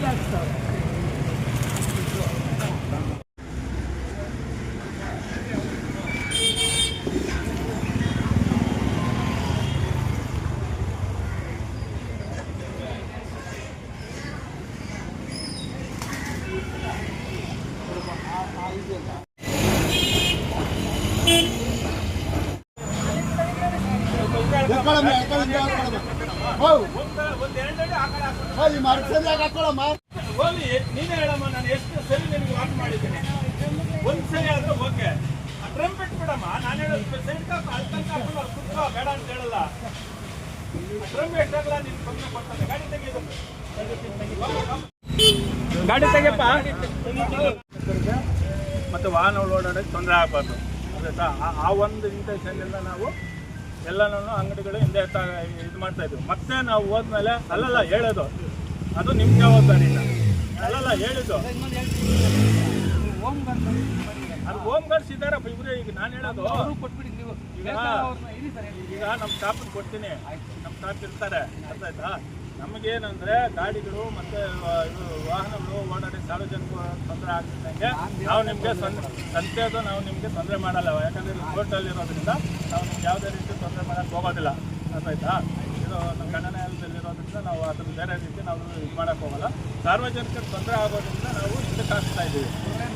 Yes, sir. ಎಳ್ಕೊಳಮ್ಮ. ಹೌ. ಹೌ, ಈ ಮರದ ಸಂದಿಯಾಗ ಹಾಕ್ಕೊಳಮ್ಮ. ಹೋಗ್ಲಿ ನೀನೇ ಹೇಳಮ್ಮ ನಾನು ಎಷ್ಟು ಸರಿ ನಿನಗೆ ವಾಕ್ ಮಾಡಿದ್ದೀನಿ. ಒಂದು ಸರಿ ಆದ್ರೆ ಓಕೆ ಡ್ರಮ್ ಬಿಟ್ಬಿಡಮ್ಮ ನಾನು ಹೇಳೋದು ಸೈಡ್ ಕಾಪ್ ಅಳ್ತಂಕ ಹಾಕೊಂಡು ಅಲ್ಲಿ ಬೇಡ ಅಂತ ಹೇಳಲ್ಲ. ಡ್ರಮ್ ಇಟ್ಟಾಗಲ್ಲ ನೀನು ತೊಂದರೆ ಕೊಡ್ತಾನೆ. ಗಾಡಿ ತೆಗೆದು ಗಾಡಿ ತೆಗೆಯಪ್ಪ. ಮತ್ತೆ ವಾಹನ ಓಡಾಡೋಕ್ಕೆ ತೊಂದರೆ ಆಗಬಾರ್ದು. ಆ- ಆ ಒಂದು ಇಂಟೆನ್ಷನ್ನಿಂದ ನಾವು ಎಲ್ಲನೂ ಅಂಗಡಿಗಳು ಹಿಂದೆ ಇದು ಮಾಡ್ತಾ ಇದ್ವಿ ಮತ್ತೆ ನಾವು ಹೋದ್ಮೇಲೆ ಅಲ್ಲಲ್ಲ ಹೇಳೋದು. ಅದು ನಿಮ್ಮ ಜವಾಬ್ದಾರಿ ಅಲ್ಲಲ್ಲ ಹೇಳಿದ್ದು. ಅದು ಓಮ್ ಗಾರ್ಡ್ಸ್ ಇದ್ದಾರಪ್ಪ ಇವ್ರೆ ಈಗ ನಾನು ಹೇಳೋದು. ಈಗ ಈಗ ನಮ್ಮ ಸ್ಟಾಫ್ ಕೊಡ್ತೀನಿ. ನಮ್ಮ ಸ್ಟಾಫ್ ಇರ್ತಾರೆ. ಅರ್ಥ ಆಯ್ತಾ? ನಮಗೇನಂದ್ರೆ ಗಾಡಿಗಳು ಮತ್ತೆ ಇದು ವಾಹನಗಳು ಓಡಾಡಿ ಸಾರ್ವಜನಿಕ ತೊಂದರೆ ಆಗ್ತಿದ್ದಂಗೆ ನಾವು ನಿಮಗೆ ಸಂತೆದು ನಾವು ನಿಮಗೆ ತೊಂದರೆ ಮಾಡಲ್ಲ. ಯಾಕಂದ್ರೆ ಕೋರ್ಟಲ್ಲಿ ಇರೋದ್ರಿಂದ ನಾವು ನಿಮ್ಗೆ ಯಾವುದೇ ರೀತಿ ತೊಂದರೆ ಮಾಡಕ್ ಹೋಗೋದಿಲ್ಲ. ಅರ್ಥ ಆಯ್ತಾ ಇದು ನಮ್ಮ ಗಣನೆಯಲ್ಲಿರೋದ್ರಿಂದ ನಾವು ಅದನ್ನು ಬೇರೆ ರೀತಿ ನಾವು ಇದು ಮಾಡಕ್ ಹೋಗಲ್ಲ. ಸಾರ್ವಜನಿಕ ತೊಂದರೆ ಆಗೋದ್ರಿಂದ ನಾವು ಹಿಂದೆ ಹಾಕ್ತಾ ಇದ್ದೀವಿ.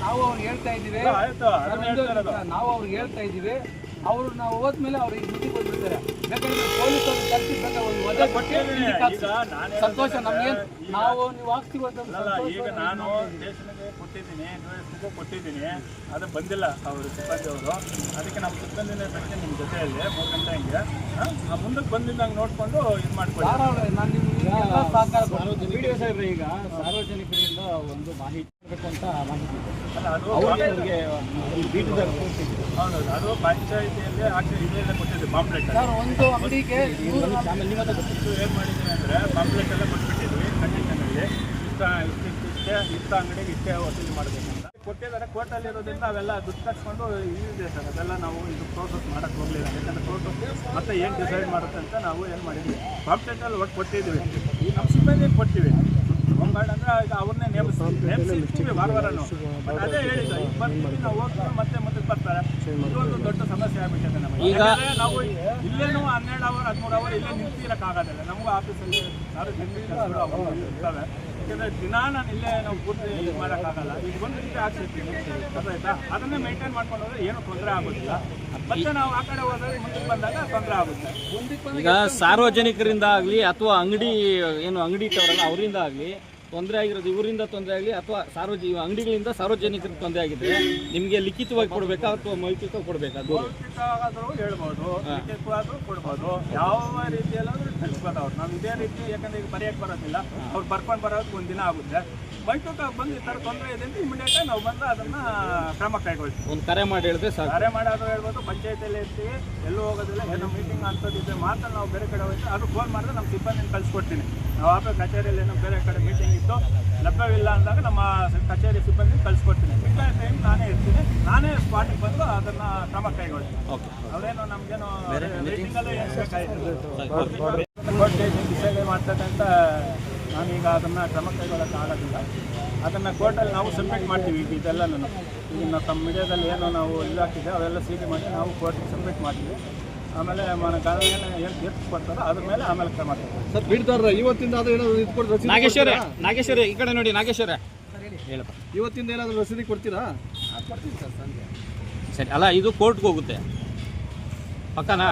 ನಾವು ಅವ್ರು ಹೇಳ್ತಾ ಇದ್ದೀವಿ. ಆಯ್ತು. ಅದನ್ನ ಹೇಳ್ತಾ ಇರೋದು. ನಾವು ಅವ್ರಿಗೆ ಹೇಳ್ತಾ ಇದ್ದೀವಿ. ಅವರು ನಾವು ಹೋದ್ಮೇಲೆ ಅವ್ರಿಗೆ ಬುದ್ಧಿ ಕೊಟ್ಬಿಡ್ತಾರೆ ಯಾಕಂದ್ರೆ ಪೊಲೀಸ್ ಅವ್ರು ಕರ್ಸಿ ಬೇಕಾದ್ರೆ ಒಂದು ಒದೆ ಕೊಟ್ಟು ಕೊಟ್ಟಿದ್ದೀನಿ. ಈಗ ನಾನು ಸಂತೋಷ ನಮ್ಗೆ ನಾವು ನೀವು ಹಾಕ್ತೀವಿ ಅಂತ ಈಗ ನಾನು ಸ್ಟೇಷನ್ಗೆ ಕೊಟ್ಟಿದ್ದೀನಿ ಡಿವೈಸ್ಗೂ ಕೊಟ್ಟಿದ್ದೀನಿ. ಅದು ಬಂದಿಲ್ಲ ಅವರು ಸಿಬ್ಬಂದಿ ಅವರು ಅದಕ್ಕೆ ನಮ್ಮ ಸಿಬ್ಬಂದಿನೇ ಬೆಳಗ್ಗೆ ನಿಮ್ಮ ಜೊತೆಯಲ್ಲಿ ಮೂರು ಗಂಟೆ ಹಂಗೆ. ಆ ಮುಂದಕ್ಕೆ ಬಂದಿದ್ದಂಗೆ ನೋಡಿಕೊಂಡು ಇದು ಮಾಡ್ಕೊಳ್ಳಿ. ನಾನು ನಿಮ್ಗೆ ಸಹಕಾರ ಈಗ ಸಾರ್ವಜನಿಕರಿಂದ ಒಂದು ಮಾಹಿತಿ ಅದು ಪಂಚಾಯಿತಿಯಲ್ಲಿ ಹಾಕಿ ಇದೆಲ್ಲ ಕೊಟ್ಟಿದ್ದೆ ಪಾಂಪ್ಲೆಟ್ ಒಂದು ಅಂಗಡಿಗೆ ಏನು ಮಾಡಿದ್ದೀನಿ ಅಂದರೆ ಪಾಂಪ್ಲೆಟ್ ಎಲ್ಲ ಕೊಟ್ಬಿಟ್ಟಿದ್ವಿ ಕಂಡೀಷನಲ್ಲಿ ಇಷ್ಟ ಇಷ್ಟಿಷ್ಟೇ ಇಷ್ಟ ಅಂಗಡಿಗೆ ಇಷ್ಟೇ ವಸೂಲಿ ಮಾಡಬೇಕಂತ ಕೊಟ್ಟಿದ್ದಾರೆ. ಕೋರ್ಟಲ್ಲಿ ಇರೋದ್ರಿಂದ ಅವೆಲ್ಲ ದುಡ್ಡು ಕಟ್ಕೊಂಡು ಇದೆ ಸರ್. ಅದೆಲ್ಲ ನಾವು ಇದು ಪ್ರೋಸೆಸ್ ಮಾಡೋಕ್ಕೆ ಹೋಗಲಿಲ್ಲ. ಯಾಕಂದರೆ ಕೋರ್ಟು ಮತ್ತೆ ಏನು ಡಿಸೈಡ್ ಮಾಡುತ್ತೆ ಅಂತ ನಾವು ಏನು ಮಾಡಿದ್ವಿ ಪಾಂಪ್ಲೆಟಲ್ಲಿ ಒಟ್ಟು ಕೊಟ್ಟಿದ್ವಿ ಈ ನಮ್ಮ ಸಿಬ್ಬಂದಿ ಕೊಡ್ತೀವಿ ಈಗ ಅವ್ರನ್ನೇ ನೇಮಿಸ್ತೀವಿ ನೇಮಿಸಿರ್ತೀವಿ ವಾರ ವಾರನು. ಬಟ್ ಅದೇ ಹೇಳಿದ್ದು ಬರ್ತೀವಿ ನಾವು ಹೋಗ್ತೀವಿ ಮತ್ತೆ ಮುಂದಕ್ಕೆ ಬರ್ತಾರೆ. ಇದೊಂದು ದೊಡ್ಡ ಸಮಸ್ಯೆ ಆಗ್ಬಿಟ್ಟಿದೆ ನಮಗೆ. ಈಗ ನಾವು ಇಲ್ಲೇನು ಹನ್ನೆರಡು ಅವರ್ ಹದಿಮೂರು ಅವರ್ ಇಲ್ಲೇ ನಿಂತಿರೋಕ್ಕಾಗೋದಿಲ್ಲ. ನಮಗೂ ಆಫೀಸಲ್ಲಿ ಯಾರು ಇವು ಇರ್ತವೆ ಯಾಕಂದ್ರೆ ದಿನ ನಾನು ಇಲ್ಲೇ ನಾವು ಪೂರ್ತಿ ಇದು ಮಾಡೋಕ್ಕಾಗಲ್ಲ. ಈಗ ಒಂದು ರೀತಿ ಆಗ್ತಿರ್ತೀವಿ ಗೊತ್ತಾಯ್ತಾ ಅದನ್ನೇ ಮೇಂಟೈನ್ ಮಾಡ್ಕೊಂಡು ಹೋದ್ರೆ ಏನು ತೊಂದರೆ ಆಗೋದಿಲ್ಲ. ಮತ್ತೆ ನಾವು ಆ ಕಡೆ ಹೋದ್ರೆ ಮುಂದಕ್ಕೆ ಬಂದಾಗ ತೊಂದರೆ ಆಗುತ್ತೆ. ಈಗ ಸಾರ್ವಜನಿಕರಿಂದ ಆಗಲಿ ಅಥವಾ ಅಂಗಡಿ ಏನು ಅಂಗಡಿ ಇಟ್ಟವರಲ್ಲ ಅವರಿಂದ ಆಗಲಿ ತೊಂದರೆ ಆಗಿರೋದು ಇವರಿಂದ ತೊಂದರೆ ಆಗಲಿ ಅಥವಾ ಸಾರ್ವಜನಿಕ ಅಂಗಡಿಗಳಿಂದ ಸಾರ್ವಜನಿಕರಿಗೆ ತೊಂದರೆ ಆಗಿದೆ ನಿಮಗೆ ಲಿಖಿತವಾಗಿ ಕೊಡಬೇಕಾ ಅಥವಾ ಮೌಖಿಕ ಕೊಡಬೇಕಾ? ಹೇಳ್ಬೋದು ಕೊಡ್ಬೋದು. ಯಾವ ರೀತಿಯಲ್ಲಾದ್ರೂ ತಿಳಿಸ್ಬೋದು ಅವ್ರು ನಾವು ಇದೇ ರೀತಿ ಯಾಕಂದ್ರೆ ಈಗ ಬರೆಯಕ್ಕೆ ಬರೋದಿಲ್ಲ. ಅವ್ರು ಬರ್ಕೊಂಡು ಬರೋದಕ್ಕೆ ಒಂದಿನ ದಿನ ಆಗುತ್ತೆ. ಬೈಟುಕ ಬಂದು ಈ ಥರ ತೊಂದರೆ ಇದೆ ಅಂತ ಇಮಿಡಿಯೇಟ್ ನಾವು ಬಂದು ಅದನ್ನ ಕ್ರಮ ಕೈಗೊಳ್ತೀವಿ. ಒಂದು ಕರೆ ಮಾಡಿ ಹೇಳಿದ್ರೆ ಸಾಕು. ಕರೆ ಮಾಡೋದು ಹೇಳ್ಬೋದು ಪಂಚಾಯತಿಯಲ್ಲಿ ಇರ್ತೀವಿ ಎಲ್ಲೂ ಹೋಗೋದಿಲ್ಲ ಏನೋ ಮೀಟಿಂಗ್ ಅಂತದಿದ್ರೆ ಮಾತ್ರ ನಾವು ಬೇರೆ ಕಡೆ ಹೋಗ್ತೀವಿ ಅದು ಫೋನ್ ಮಾಡಿದ್ರೆ ನಮ್ಮ ಸಿಬ್ಬಂದಿನ ಕಳಿಸ್ಕೊಡ್ತೀನಿ. ನಾವು ಆಫೀಸ್ ಕಚೇರಿಯಲ್ಲಿ ಏನೋ ಬೇರೆ ಕಡೆ ಮೀಟಿಂಗ್ ಇತ್ತು ಲಭ್ಯವಿಲ್ಲ ಅಂದಾಗ ನಮ್ಮ ಕಚೇರಿ ಸಿಬ್ಬಂದಿ ಕಳಿಸ್ಕೊಡ್ತೀನಿ. ಮಿಕ್ಕ ಟೈಮ್ ನಾನೇ ಇರ್ತೀನಿ. ನಾನೇ ಸ್ಪಾಟಿಗೆ ಬಂದು ಅದನ್ನ ಕ್ರಮ ಕೈಗೊಳ್ತೀನಿ. ಓಕೆ ನಮಗೇನು ಮೀಟಿಂಗಲ್ಲೇ ಏನು ಬೇಕಾಗಿತ್ತು ಮಾಡ್ತಕ್ಕಂಥ ನಾನೀಗ ಅದನ್ನು ಕ್ರಮ ಕೈಗೊಳ್ಳೋಕೆ ಆಗೋದಿಲ್ಲ ಅದನ್ನು ಕೋರ್ಟಲ್ಲಿ ನಾವು ಸಬ್ಮಿಟ್ ಮಾಡ್ತೀವಿ ಈಗ ಇದೆಲ್ಲನೂ. ಈಗ ನಾವು ತಮ್ಮ ಮೀಡಿಯಾದಲ್ಲಿ ಏನೋ ನಾವು ಇದಾಕಿದೆ ಅದೆಲ್ಲ ಸೀಟಿ ಮಾಡಿ ನಾವು ಕೋರ್ಟಿಗೆ ಸಬ್ಮಿಟ್ ಮಾಡ್ತೀವಿ. ಆಮೇಲೆ ಕಾನೂನು ಏನು ತೀರ್ಪು ಕೊಡ್ತಾರೋ ಅದ್ರ ಮೇಲೆ ಆಮೇಲೆ ಕ್ರಮ ಸರ್ ಬಿಡ್ತಾರ ಇವತ್ತಿಂದ ಅದು ಏನಾದರೂ ಇದು ಕೊಡ್ತಾರೆ? ನಾಗೇಶ್ವರ ನಾಗೇಶ್ವರ ಈ ಕಡೆ ನೋಡಿ ನಾಗೇಶ್ವರ. ಹೇಳಪ್ಪ. ಇವತ್ತಿಂದ ಏನಾದರೂ ರಸೀದಿ ಕೊಡ್ತೀರಾ? ಸರಿ ಅಲ್ಲ ಇದು ಕೋರ್ಟ್ಗೆ ಹೋಗುತ್ತೆ. ಪಕ್ಕನಾ?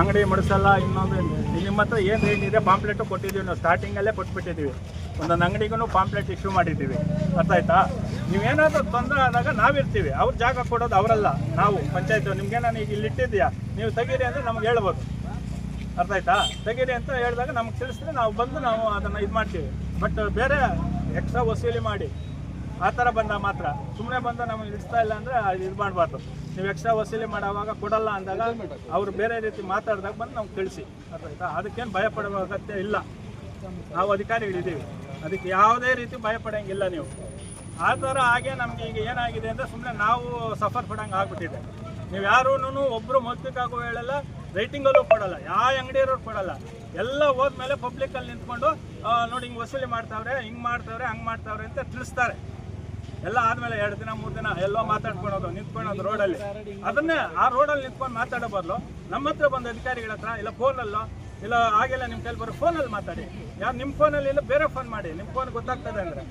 ಅಂಗಡಿ ಮಡಿಸಲ್ಲ, ಇನ್ನೊಂದು ನಿಮ್ಮ ಹತ್ರ ಏನು ರೇಟ್ ಇದೆ? ಪಾಂಪ್ಲೆಟು ಕೊಟ್ಟಿದ್ದೀವಿ ನಾವು. ಸ್ಟಾರ್ಟಿಂಗಲ್ಲೇ ಕೊಟ್ಬಿಟ್ಟಿದ್ದೀವಿ. ಒಂದೊಂದು ಅಂಗಡಿಗೂ ಪಾಂಪ್ಲೆಟ್ ಇಶ್ಯೂ ಮಾಡಿದ್ದೀವಿ. ಅರ್ಥ ಆಯ್ತಾ? ನೀವೇನಾದ್ರೂ ತೊಂದರೆ ಆದಾಗ ನಾವಿರ್ತೀವಿ. ಅವ್ರ ಜಾಗ ಕೊಡೋದು ಅವರಲ್ಲ, ನಾವು, ಪಂಚಾಯತ್ ನಿಮ್ಗೆ ನಾನು ಈಗ ಇಲ್ಲಿ ಇಟ್ಟಿದ್ದೀಯಾ? ನೀವು ತೆಗೀರಿ ಅಂದರೆ ನಮ್ಗೆ ಹೇಳ್ಬೋದು. ಅರ್ಥ ಆಯ್ತಾ? ತೆಗೀರಿ ಅಂತ ಹೇಳಿದಾಗ ನಮ್ಗೆ ತಿಳಿಸಿದ್ರೆ ನಾವು ಬಂದು ನಾವು ಅದನ್ನು ಇದು ಮಾಡ್ತೀವಿ. ಬಟ್ ಬೇರೆ ಎಕ್ಸ್ಟ್ರಾ ವಸೂಲಿ ಮಾಡಿ. ಆ ಥರ ಬಂದಾಗ ಮಾತ್ರ. ಸುಮ್ಮನೆ ಬಂದು ನಮಗೆ ಇಡಿಸ್ತಾ ಇಲ್ಲ ಅಂದರೆ ಅದು ಇದು ಮಾಡಬಾರ್ದು. ನೀವು ಎಕ್ಸ್ಟ್ರಾ ವಸೂಲಿ ಮಾಡೋವಾಗ ಕೊಡಲ್ಲ ಅಂದಾಗ ಅವರು ಬೇರೆ ರೀತಿ ಮಾತಾಡಿದಾಗ ಬಂದು ನಮ್ಗೆ ತಿಳಿಸಿ. ಆಯ್ತಾ ಅದಕ್ಕೇನು ಭಯ ಪಡುವ ಅಗತ್ಯ ಇಲ್ಲ. ನಾವು ಅಧಿಕಾರಿಗಳಿದ್ದೀವಿ ಅದಕ್ಕೆ ಯಾವುದೇ ರೀತಿ ಭಯಪಡೋಂಗಿಲ್ಲ ನೀವು. ಆ ಥರ ಹಾಗೆ ನಮಗೆ ಈಗ ಏನಾಗಿದೆ ಅಂದರೆ ಸುಮ್ಮನೆ ನಾವು ಸಫರ್ ಪಡೋಂಗೆ ಆಗ್ಬಿಟ್ಟಿದೆ. ನೀವು ಯಾರೂ ಒಬ್ಬರು ಮೌಖಿಕಾಗೂ ಹೇಳಲ್ಲ ರೈಟಿಂಗಲ್ಲೂ ಕೊಡಲ್ಲ, ಯಾವ ಅಂಗಡಿಯವರು ಕೊಡಲ್ಲ. ಎಲ್ಲ ಹೋದ್ಮೇಲೆ ಪಬ್ಲಿಕ್ ಅಲ್ಲಿ ನಿಂತ್ಕೊಂಡು ನೋಡಿ ಹಿಂಗೆ ವಸೂಲಿ ಮಾಡ್ತಾವ್ರೆ, ಹಿಂಗೆ ಮಾಡ್ತಾವ್ರೆ, ಹಂಗೆ ಮಾಡ್ತಾವ್ರೆ ಅಂತ ತಿಳಿಸ್ತಾರೆ. ಎಲ್ಲ ಆದ್ಮೇಲೆ ಎರಡು ದಿನ, ಮೂರು ದಿನ ಎಲ್ಲೋ ಮಾತಾಡ್ಕೊಳೋದು ನಿಂತ್ಕೊಳೋದು ರೋಡಲ್ಲಿ. ಅದನ್ನೇ ಆ ರೋಡಲ್ಲಿ ನಿಂತ್ಕೊಂಡು ಮಾತಾಡೋ ಬದಲು ನಮ್ಮ ಹತ್ರ ಬಂದ ಅಧಿಕಾರಿಗಳ ಹತ್ರ, ಇಲ್ಲ ಫೋನಲ್ಲೋ, ಇಲ್ಲ ಹಾಗೆಲ್ಲ ನಿಮ್ಮ ಕೈಲಿ ಬರೋ ಫೋನಲ್ಲಿ ಮಾತಾಡಿ. ಯಾರು ನಿಮ್ಮ ಫೋನಲ್ಲಿ ಇಲ್ಲ, ಬೇರೆ ಫೋನ್ ಮಾಡಿ. ನಿಮ್ಮ ಫೋನ್ ಗೊತ್ತಾಗ್ತದೆ ಅಂದ್ರೆ.